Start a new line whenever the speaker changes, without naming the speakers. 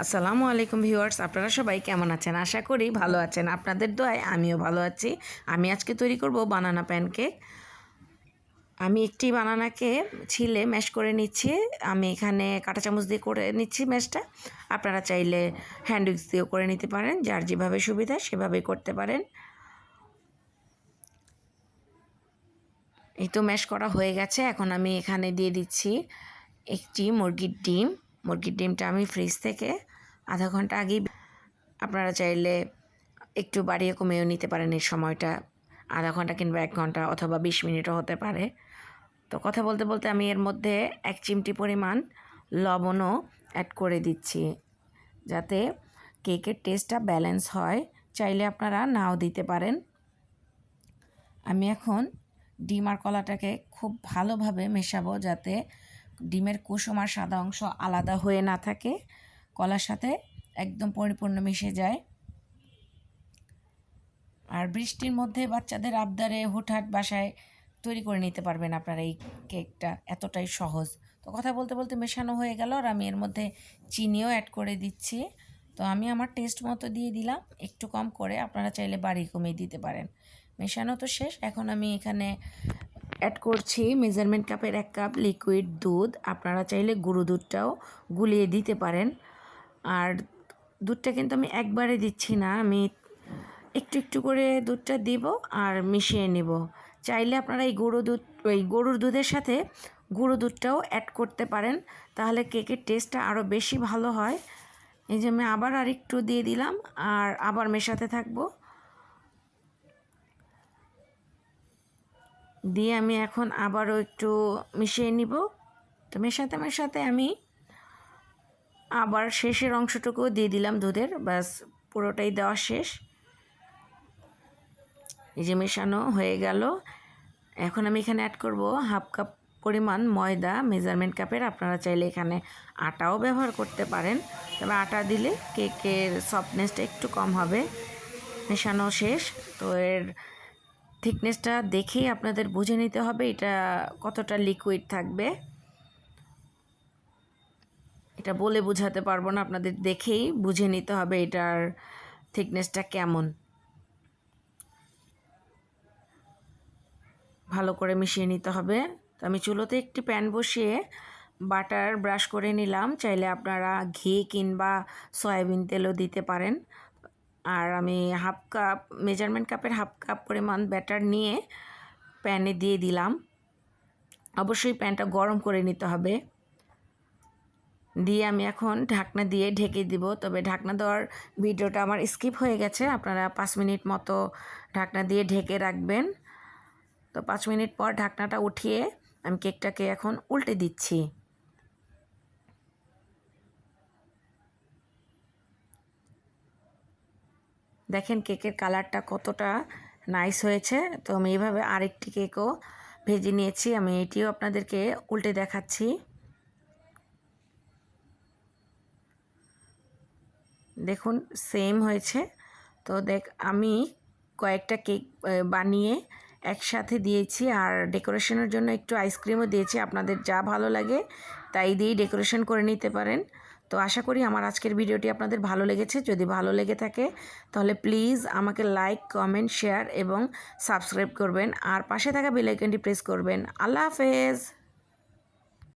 আসসালামু আলাইকুম ভিউয়ার্স, আপনারা সবাই কেমন আছেন? আশা করি ভালো আছেন। আপনাদের দোয়ায় আমিও ভালো আছি। আমি আজকে তৈরি করব বানানা প্যানকেক। আমি একটি বানানাকে ছিলে ম্যাশ করে নিচ্ছি। আমি এখানে কাঁটা চামচ দিয়ে করে নিচ্ছি ম্যাশটা। আপনারা চাইলে হ্যান্ড উইক্স দিয়েও করে নিতে পারেন। যার যেভাবে সুবিধা সেভাবেই করতে পারেন। এই তো ম্যাশ করা হয়ে গেছে। এখন আমি এখানে দিয়ে দিচ্ছি একটি মুরগির ডিম। মুরগির ডিমটা আমি ফ্রিজ থেকে আধা ঘণ্টা আগেই আপনারা চাইলে একটু বাড়িয়ে কমিয়েও নিতে পারেন এই সময়টা। আধা ঘণ্টা কিংবা এক ঘণ্টা অথবা বিশ মিনিটও হতে পারে। তো কথা বলতে বলতে আমি এর মধ্যে এক চিমটি পরিমাণ লবণও অ্যাড করে দিচ্ছি যাতে কেকের টেস্টটা ব্যালেন্স হয়। চাইলে আপনারা নাও দিতে পারেন। আমি এখন ডিম আর কলাটাকে খুব ভালোভাবে মেশাবো যাতে ডিমের কুসুম আর সাদা অংশ আলাদা হয়ে না থাকে। কলার সাথে একদম পরিপূর্ণ মিশে যায়। আর বৃষ্টির মধ্যে বাচ্চাদের আবদারে হুটহাট বাসায় তৈরি করে নিতে পারবেন আপনারা এই কেকটা। এতটাই সহজ। তো কথা বলতে বলতে মেশানো হয়ে গেল আর আমি এর মধ্যে চিনিও অ্যাড করে দিচ্ছি। তো আমি আমার টেস্ট মতো দিয়ে দিলাম। একটু কম করে আপনারা চাইলে বাড়ি কমিয়ে দিতে পারেন। মেশানো তো শেষ। এখন আমি এখানে অ্যাড করছি মেজারমেন্ট কাপের এক কাপ লিকুইড দুধ। আপনারা চাইলে গুঁড়ো দুধটাও গুলিয়ে দিতে পারেন। আর দুধটা কিন্তু আমি একবারে দিচ্ছি না, আমি একটু একটু করে দুধটা দিব আর মিশিয়ে নেব। চাইলে আপনারা এই গুঁড়ো দুধ ওই গরুর দুধের সাথে গুঁড়ো দুধটাও অ্যাড করতে পারেন, তাহলে কেকের টেস্টটা আরও বেশি ভালো হয়। এই যে আমি আবার আর একটু দিয়ে দিলাম, আর আবার মেশাতে থাকব। দিয়ে আমি এখন আবারও একটু মিশিয়ে নিব। তো মেশাতে মেশাতে আমি আবার শেষের অংশটুকুও দিয়ে দিলাম দুধের। ব্যাস, পুরোটাই দেওয়া শেষ। এই যে মেশানো হয়ে গেল। এখন আমি এখানে অ্যাড করব হাফ কাপ পরিমাণ ময়দা মেজারমেন্ট কাপের আপনারা চাইলে এখানে আটাও ব্যবহার করতে পারেন। তবে আটা দিলে কেকের সফটনেসটা একটু কম হবে। মেশানো শেষ। তো এর থিকনেসটা দেখেই আপনাদের বুঝে নিতে হবে এটা কতটা লিকুইড থাকবে। এটা বলে বোঝাতে পারব না, আপনাদের দেখেই বুঝে নিতে হবে এটার থিকনেসটা কেমন। ভালো করে মিশিয়ে নিতে হবে। তো আমি চুলোতে একটি প্যান বসিয়ে বাটার ব্রাশ করে নিলাম, চাইলে আপনারা ঘি কিংবা সয়াবিন তেলও দিতে পারেন। আর আমি হাফ কাপ, মেজারমেন্ট কাপের হাফ কাপ পরিমাণ ব্যাটার নিয়ে প্যানে দিয়ে দিলাম। অবশ্যই প্যানটা গরম করে নিতে হবে। দিয়ে আমি এখন ঢাকনা দিয়ে ঢেকে দিব। তবে ঢাকনা দেওয়ার ভিডিওটা আমার স্কিপ হয়ে গেছে। আপনারা পাঁচ মিনিট মতো ঢাকনা দিয়ে ঢেকে রাখবেন। তো পাঁচ মিনিট পর ঢাকনাটা উঠিয়ে আমি কেকটাকে এখন উল্টে দিচ্ছি। দেখেন কেকের কালারটা কতটা নাইস হয়েছে। তো আমি এইভাবে আরেকটি কেকও ভেজে নিয়েছি। আমি এটিও আপনাদেরকে উল্টে দেখাচ্ছি। দেখুন, সেম হয়েছে। তো দেখ, আমি কয়েকটা কেক বানিয়ে একসাথে দিয়েছি। আর ডেকোরেশনের জন্য একটু আইসক্রিমও দিয়েছি। আপনাদের যা ভালো লাগে, তাই দিয়েই ডেকোরেশন করে নিতে পারেন। তো আশা করি আমার আজকের ভিডিওটি আপনাদের ভালো লেগেছে। যদি ভালো লেগে থাকে, তাহলে প্লিজ আমাকে লাইক কমেন্ট শেয়ার এবং সাবস্ক্রাইব করবেন। আর পাশে থাকা বেলাইকনটি প্রেস করবেন। আল্লাহ হাফেজ!